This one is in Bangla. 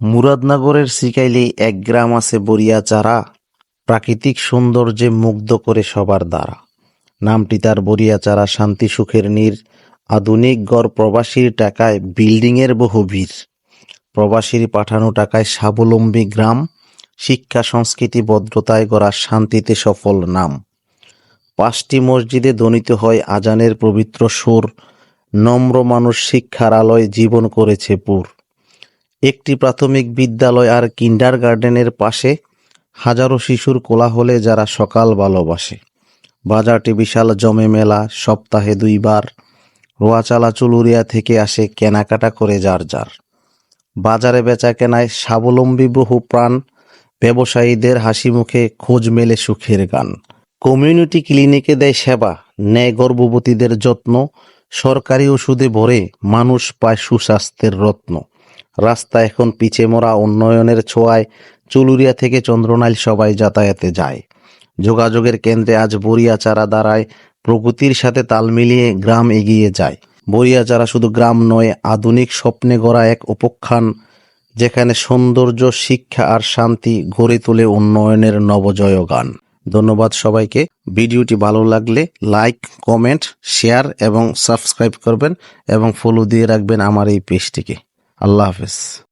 মুরাদনগরের সিকাইলে এক গ্রাম আছে বরিয়াচারা প্রাকৃতিক সৌন্দর্যে মুগ্ধ করে সবার দ্বারা। নামটি তার বরিয়াচারা শান্তি সুখের নীর, আধুনিক গড় প্রবাসীর টাকায় বিল্ডিংয়ের বহু ভিড়। প্রবাসীর পাঠানো টাকায় স্বাবলম্বী গ্রাম, শিক্ষা, সংস্কৃতি, ভদ্রতায় গড়া শান্তিতে সফল নাম। পাঁচটি মসজিদে ধ্বনিত হয় আজানের পবিত্র সুর, নম্র মানুষ শিক্ষার আলোয় জীবন করেছে পুর। একটি প্রাথমিক বিদ্যালয় আর কিন্ডার গার্ডেনের পাশে হাজারো শিশুর কোলাহলে যারা সকাল ভালোবাসে। বাজারটি বিশাল জমে মেলা, সপ্তাহে দুইবার। রোয়াচালা চুলুরিয়া থেকে আসে কেনাকাটা করে যার যার। বাজারে বেচা কেনায় স্বাবলম্বী বহু প্রাণ, ব্যবসায়ীদের হাসি মুখে খোঁজ মেলে সুখের গান। কমিউনিটি ক্লিনিকে দেয় সেবা ন্যায় গর্ভবতীদের যত্ন, সরকারি ওষুধে ভরে মানুষ পায় সুস্বাস্থ্যের রত্ন। রাস্তা এখন পিছে মরা উন্নয়নের ছোঁয়ায় চুলুরিয়া থেকে চন্দ্রনাইল সবাই যাতায়াতে যায়। যোগাযোগের কেন্দ্রে আজ বরিয়াচারা দাঁড়ায় প্রকৃতির সাথে তাল মিলিয়ে গ্রাম এগিয়ে যায়। বরিয়াচারা শুধু গ্রাম নয়, আধুনিক স্বপ্নে গড়া এক উপখ্যান, যেখানে সৌন্দর্য, শিক্ষা আর শান্তি গড়ে তোলে উন্নয়নের নবজয় গান ধন্যবাদ সবাইকে। ভিডিওটি ভালো লাগলে লাইক, কমেন্ট, শেয়ার এবং সাবস্ক্রাইব করবেন এবং ফলো দিয়ে রাখবেন আমার এই পেজটিকে। আল্লাহ হাফেজ